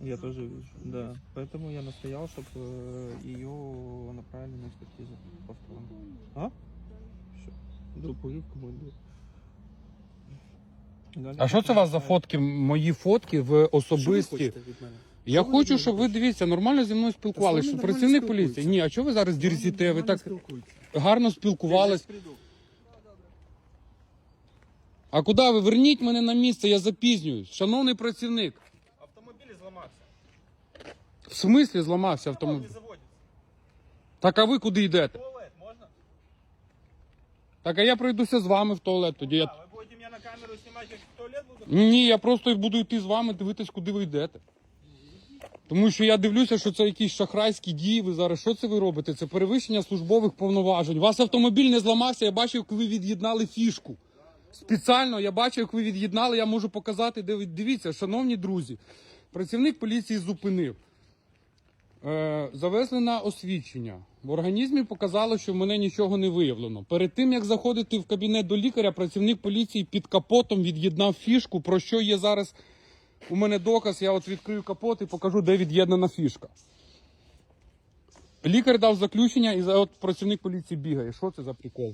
Я тоже вижу, да. Поэтому я настоял, чтобы ее направили на экспертизу повторно. А? Що? Доповів команду. А що це у вас за фотки? Мої фотки в особисті? Я Що ви хочу, від щоб мене ви дивіться, нормально зі мною спілкувалися. Та Що з вами працівник нормально поліції? Ні, а чого ви зараз дірзіте? Ви так спілкуєтесь. гарно спілкувались. А куди ви? Верніть мене на місце, я запізнююсь. Шановний працівник. Зламався. В смислі зламався автомобіль? Не заводиться. Так а ви куди йдете? Туалет можна? Так а я пройдуся з вами в туалет тоді. Я... А, ви будете мене на камеру знімати, як в туалет буду? Ні, я просто буду йти з вами, дивитись, куди ви йдете. Тому що я дивлюся, що це якісь шахрайські дії. Ви зараз що це ви робите? Це перевищення службових повноважень. У вас автомобіль не зламався, я бачив, як ви від'єднали фішку. Спеціально я бачив, як ви від'єднали, я можу показати, де ви дивіться, шановні друзі. Працівник поліції зупинив. Е, завезли на освідчення. В організмі показало, що в мене нічого не виявлено. Перед тим як заходити в кабінет до лікаря, працівник поліції під капотом від'єднав фішку, про що є зараз у мене доказ. Я от відкрию капот і покажу, де від'єднана фішка. Лікар дав заключення, і от працівник поліції бігає. Що це за прикол?